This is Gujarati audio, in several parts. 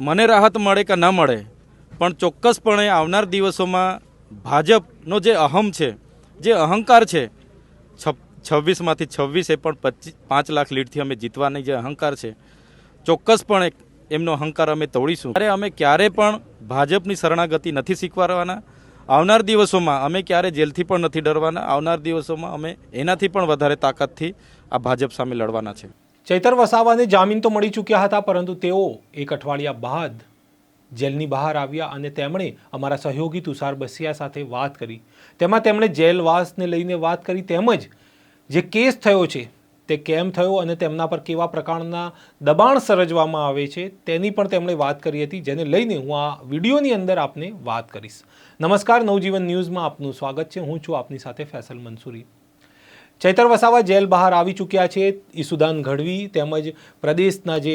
મને રાહત મળે કે ન મળે, પણ ચોક્કસપણે આવનાર દિવસોમાં ભાજપનો જે અહમ છે, જે અહંકાર છે છવ્વીસમાંથી છવ્વીસ એ પણ પચીસ પાંચ લાખ લીડથી અમે જીતવાની જે અહંકાર છે, ચોક્કસપણે એમનો અહંકાર અમે તોડીશું. ત્યારે અમે ક્યારે પણ ભાજપની શરણાગતિ નથી સ્વીકારવાના આવનાર દિવસોમાં અમે ક્યારે જેલથી પણ નથી ડરવાના. આવનાર દિવસોમાં અમે એનાથી પણ વધારે તાકાતથી આ ભાજપ સામે લડવાના છે. ચૈતર વસાવાને જામીન તો મળી ચૂક્યા હતા, પરંતુ તેઓ એક અઠવાડિયા બાદ જેલની બહાર આવ્યા અને તેમણે અમારા સહયોગી તુષાર બસિયા સાથે વાત કરી. તેમાં તેમણે જેલવાસને લઈને વાત કરી, તેમજ જે કેસ થયો છે તે કેમ થયો અને તેમના પર કેવા પ્રકારના દબાણ સર્જવામાં આવે છે તેની પણ તેમણે વાત કરી હતી, જેને લઈને હું આ વિડીયોની અંદર આપને વાત કરીશ. નમસ્કાર, નવજીવન ન્યૂઝમાં આપનું સ્વાગત છે. હું છું આપની સાથે ફેસલ મંસૂરી. ચૈતર વસાવા જેલ બહાર આવી ચૂક્યા છે. ઈસુદાન ગઢવી તેમજ પ્રદેશના જે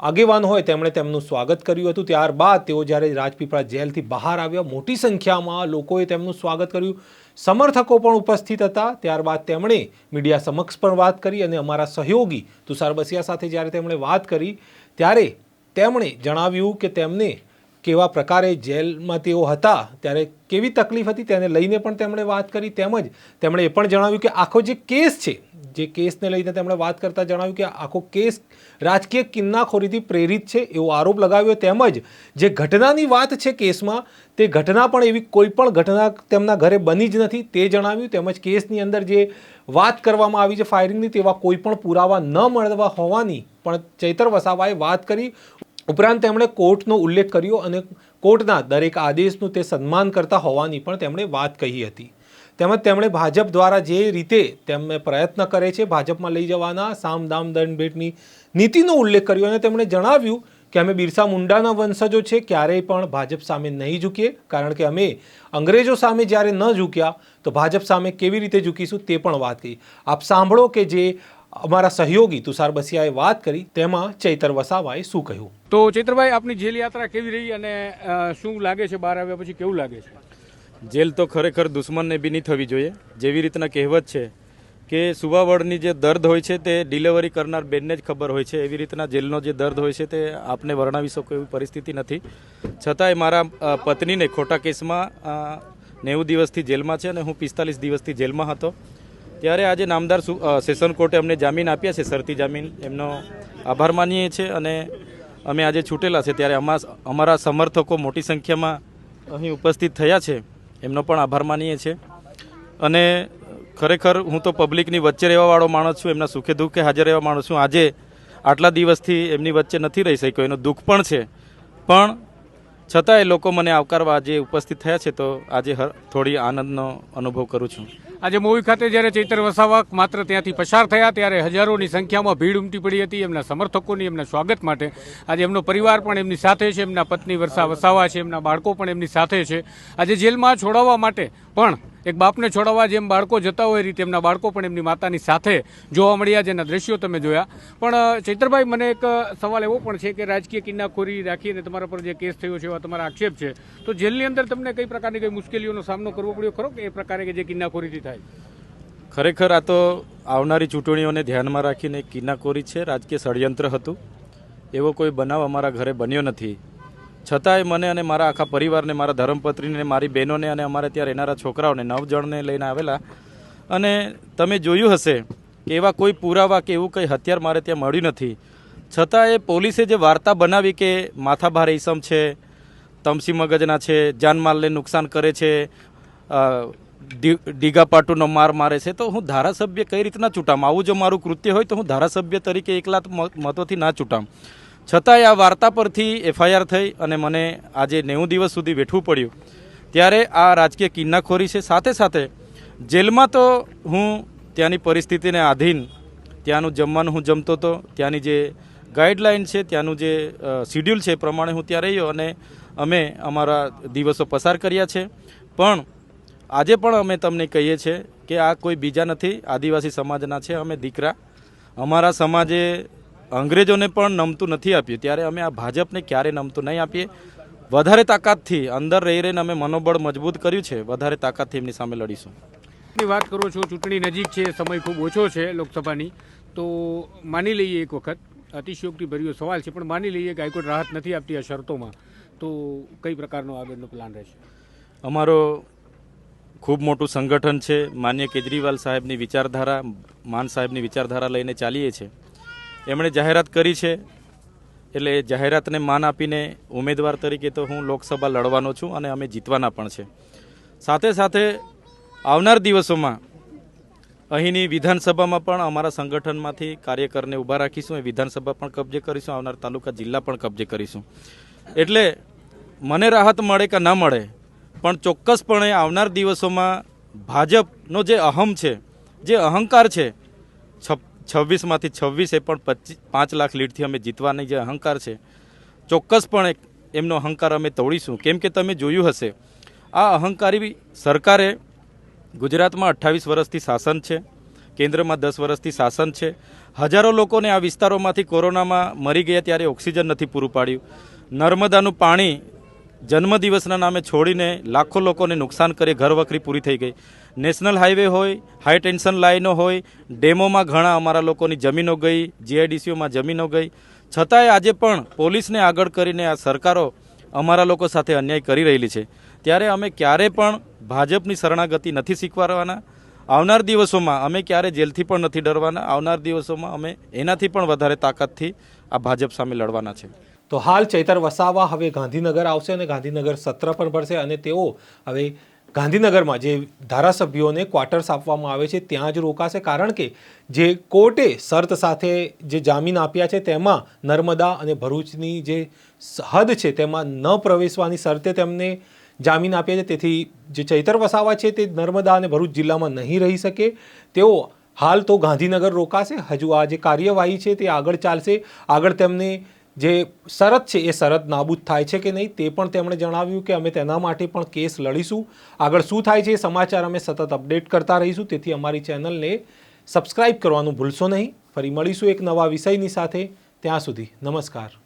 આગેવાન હોય તેમણે તેમનું સ્વાગત કર્યું હતું. ત્યારબાદ તેઓ જ્યારે રાજપીપળા જેલથી બહાર આવ્યા, મોટી સંખ્યામાં લોકોએ તેમનું સ્વાગત કર્યું. સમર્થકો પણ ઉપસ્થિત હતા. ત્યારબાદ તેમણે મીડિયા સમક્ષ પણ વાત કરી અને અમારા સહયોગી તુષાર બસિયા સાથે જ્યારે તેમણે વાત કરી, ત્યારે તેમણે જણાવ્યું કે તેમને કેવા પ્રકારે જેલમાં તેઓ હતા, ત્યારે કેવી તકલીફ હતી તેને લઈને પણ તેમણે વાત કરી તેમજ તેમણે એ પણ જણાવ્યું કે આખો જે કેસ છે, જે કેસને લઈને તેમણે વાત કરતા જણાવ્યું કે આખો કેસ રાજકીય કિન્નાખોરીથી પ્રેરિત છે એવો આરોપ લગાવ્યો તેમજ જે ઘટનાની વાત છે કેસમાં, તે ઘટના પણ એવી કોઈ પણ ઘટના તેમના ઘરે બની જ નથી તે જણાવ્યું તેમજ કેસની અંદર જે વાત કરવામાં આવી છે ફાયરિંગની તેવા કોઈ પણ પુરાવા ન મળવા હોવાની પણ ચૈતર વસાવાએ વાત કરી. ઉપરાંત તેમણે કોર્ટનો ઉલ્લેખ કર્યો અને કોર્ટના દરેક આદેશનું તે સન્માન કરતા હોવાની પણ તેમણે વાત કહી હતી. તેમજ તેમણે ભાજપ દ્વારા જે રીતે તેમને પ્રયત્ન કરે છે, ભાજપમાં લઈ જવાના સામ દામ દંડ ભેટની નીતિનો ઉલ્લેખ કર્યો અને તેમણે જણાવ્યું કે અમે બિરસા મુંડાના વંશજો છે, ક્યારેય પણ ભાજપ સામે નહીં ઝૂકીએ. કારણ કે અમે અંગ્રેજો સામે જ્યારે ન ઝૂક્યા, તો ભાજપ સામે કેવી રીતે ઝૂકીશું તે પણ વાત કહી. આપ સાંભળો કે જે અમારા સહયોગી તુષાર બસિયાએ વાત કરી તેમાં ચૈતર વસાવાએ શું કહ્યું? તો ચૈત્રભાઈ આપની જેલ યાત્રા કેવી રહી અને શું લાગે છે બહાર આવ્યા પછી કેવું લાગે છે? જેલ તો ખરેખર દુશ્મનને બી નહીં થવી જોઈએ. જેવી રીતના કહેવત છે કે સુવાવડની જે દર્દ હોય છે તે ડિલિવરી કરનાર બેનને જ ખબર હોય છે. એવી રીતના જેલનો જે દર્દ હોય છે તે આપને વર્ણવી શકો એવી પરિસ્થિતિ નથી. છતાંય મારા પત્નીને ખોટા કેસમાં નેવું દિવસથી જેલમાં છે અને હું પિસ્તાલીસ દિવસથી જેલમાં હતો. ત્યારે આજે નામદાર સેશન કોર્ટે અમને જામીન આપ્યા છે, શરતી જામીન. એમનો આભાર માનીએ છીએ અને અમે આજે છૂટેલા છે ત્યારે અમા અમારા સમર્થકો મોટી સંખ્યામાં અહીં ઉપસ્થિત થયા છે. એમનો પણ આભાર માનીએ છીએ અને ખરેખર હું તો પબ્લિકની વચ્ચે રહેવાવાળો માણસ છું, એમના સુખે દુઃખે હાજર રહેવા માણસ છું. આજે આટલા દિવસથી એમની વચ્ચે નથી રહી શક્યો, એનો દુઃખ પણ છે. પણ છતાંય લોકો મને આવકારવા આજે ઉપસ્થિત થયા છે, તો આજે થોડી આનંદનો અનુભવ કરું છું. આજે મોવી ખાતે જ્યારે ચૈતર વસાવા માત્ર ત્યાંથી પસાર થયા ત્યારે હજારોની સંખ્યામાં ભીડ ઉમટી પડી હતી એમના સમર્થકોની એમના સ્વાગત માટે. આજે એમનો પરિવાર પણ એમની સાથે છે, એમના પત્ની વર્ષા વસાવા છે, એમના બાળકો પણ એમની સાથે છે. આજે જેલમાં છોડાવવા માટે પણ એક બાપને છોડાવવા જેમ બાળકો જતા હોય રીતે એમના બાળકો પણ એમની માતાની સાથે જોવા મળ્યા જેના દ્રશ્યો તમે જોયા. પણ ચૈત્રભાઈ, મને એક સવાલ એવો પણ છે કે રાજકીય કિન્નાખોરી રાખીને તમારા પર જે કેસ થયો છે એવા તમારા આક્ષેપ છે. તો જેલની અંદર તમને કઈ પ્રકારની કઈ મુશ્કેલીઓનો સામનો કરવો પડ્યો ખરો કે એ પ્રકારે કે જે કિન્નાખોરીથી થાય? ખરેખર આ તો આવનારી ચૂંટણીઓને ધ્યાનમાં રાખીને કિન્નાખોરી છે. રાજકીય ષડયંત્ર હતું. એવો કોઈ બનાવ અમારા ઘરે બન્યો નથી. છતાંય મને અને મારા આખા પરિવારને, મારા ધર્મપત્રીને મારી બહેનોને અને અમારે ત્યાં રહેનારા છોકરાઓને, નવ જણને લઈને આવેલા. અને તમે જોયું હશે કે એવા કોઈ પુરાવા કે એવું કંઈ હથિયાર મારે ત્યાં મળ્યું નથી. છતાં એ પોલીસે જે વાર્તા બનાવી કે માથાભાર ઈસમ છે, તમસી મગજના છે, જાનમાલને નુકસાન કરે છે ડીગાપાટુનો માર મારે છે, તો હું ધારાસભ્ય કઈ રીતના ચૂંટામ? આવું જો મારું કૃત્ય હોય તો હું ધારાસભ્ય તરીકે એકલા મતોથી ના ચૂંટામ. છતાંય આ વાર્તા પરથી એફઆઈઆર થઈ અને મને આજે નેવું દિવસ સુધી વેઠવું પડ્યું. ત્યારે આ રાજકીય કિન્નાખોરી છે. સાથે સાથે જેલમાં તો હું ત્યાંની પરિસ્થિતિને આધીન, ત્યાંનું જમવાનું હું જમતો હતો, ત્યાંની જે ગાઈડલાઇન છે, ત્યાંનું જે શિડ્યુલ છે એ પ્રમાણે હું ત્યાં રહ્યો અને અમે અમારા દિવસો પસાર કર્યા છે. પણ આજે પણ અમે તમને કહીએ છીએ કે આ કોઈ બીજા નથી. આદિવાસી સમાજના છે. અમે દીકરા. અમારા સમાજે અંગ્રેજોને પણ નમતું નથી આપ્યું. ત્યારે અમે આ ભાજપને ક્યારે નમતું નહીં આપીએ? વધારે તાકાતથી અંદર રહી રહીને અમે મનોબળ મજબૂત કર્યું છે. વધારે તાકાતથી એમની સામે લડીશું. ની વાત કરો છો ચૂંટણી નજીક છે સમય ખૂબ ઓછો છે લોકસભાની. તો માની લઈએ એક વખત અતિશયોક્તિ ભર્યો સવાલ છે પણ માની લઈએ કે હાઈકોર્ટ રાહત નથી આપતી આ શરતોમાં. તો કઈ પ્રકારનો આગળનો પ્લાન રહેશે? અમારો ખૂબ મોટું સંગઠન છે. માન્ય કેજરીવાલ સાહેબની વિચારધારા માન સાહેબની વિચારધારા લઈને ચાલીએ છીએ. એમણે જાહેરાત કરી છે. એટલે એ જાહેરાતને માન આપીને ઉમેદવાર તરીકે તો હું લોકસભા લડવાનો છું અને અમે જીતવાના પણ છે. સાથે સાથે આવનાર દિવસોમાં અહીંની વિધાનસભામાં પણ અમારા સંગઠનમાંથી કાર્યકરને ઊભા રાખીશું. એ વિધાનસભા પણ કબજે કરીશું, આવનાર તાલુકા જિલ્લા પણ કબજે કરીશું. એટલે મને રાહત મળે કે ન મળે, પણ ચોક્કસપણે આવનાર દિવસોમાં ભાજપનો જે અહમ છે, જે અહંકાર છે છ છવ્વીસમાંથી છવ્વીસ પણ પચીસ પાંચ લાખ લીડથી અમે જીતવાની જે અહંકાર છે ચોક્કસપણે એમનો અહંકાર અમે તોડીશું. કેમ કે તમે જોયું હશે, આ અહંકારી સરકારે ગુજરાતમાં અઠ્ઠાવીસ વર્ષથી શાસન છે, કેન્દ્રમાં દસ વર્ષથી શાસન છે. હજારો લોકોને આ વિસ્તારોમાંથી કોરોનામાં મરી ગયા ત્યારે ઓક્સિજન નથી પૂરું પાડ્યું. નર્મદાનું પાણી જન્મદિવસના નામે છોડીને લાખો લોકોને નુકસાન કરી ઘર વખરી પૂરી થઈ ગઈ. નેશનલ હાઈવે હોય, હાઈ ટેન્શન લાઈનો હોય, ડેમોમાં ઘણા અમારા લોકોની જમીનો ગઈ, જીઆઈડીસીઓમાં જમીનો ગઈ. છતાંય આજે પણ પોલીસને આગળ કરીને આ સરકારો અમારા લોકો સાથે અન્યાય કરી રહેલી છે. ત્યારે અમે ક્યારે પણ ભાજપની શરણાગતિ નથી સ્વીકારવાના આવનાર દિવસોમાં અમે ક્યારે જેલથી પણ નથી ડરવાના. આવનાર દિવસોમાં અમે એનાથી પણ વધારે તાકાતથી આ ભાજપ સામે લડવાના છે. તો હાલ ચૈતર વસાવા હવે ગાંધીનગર આવશે અને ગાંધીનગર સત્ર પણ ભરશે અને તેઓ હવે ગાંધીનગરમાં જે ધારાસભ્યોને ક્વાર્ટર્સ આપવામાં આવે છે, ત્યાં જ રોકાશે. કારણ કે જે કોર્ટે શરત સાથે જે જામીન આપ્યા છે, તેમાં નર્મદા અને ભરૂચની જે હદ છે, તેમાં ન પ્રવેશવાની શરતે તેમને જામીન આપ્યા છે. તેથી જે ચૈતર વસાવા છે, તે નર્મદા અને ભરૂચ જિલ્લામાં નહીં રહી શકે. તેઓ હાલ તો ગાંધીનગર રોકાશે. હજુ આ જે કાર્યવાહી છે, તે આગળ ચાલશે. આગળ તેમને જે શરત છે, એ શરત નાબૂદ થાય છે કે નહીં તે પણ તેમણે જણાવ્યું કે અમે તેના માટે પણ કેસ લડીશું. આગળ શું થાય છે એ સમાચાર અમે સતત અપડેટ કરતા રહીશું. તેથી અમારી ચેનલને સબસ્ક્રાઇબ કરવાનું ભૂલશો નહીં. ફરી મળીશું એક નવા વિષયની સાથે. ત્યાં સુધી નમસ્કાર.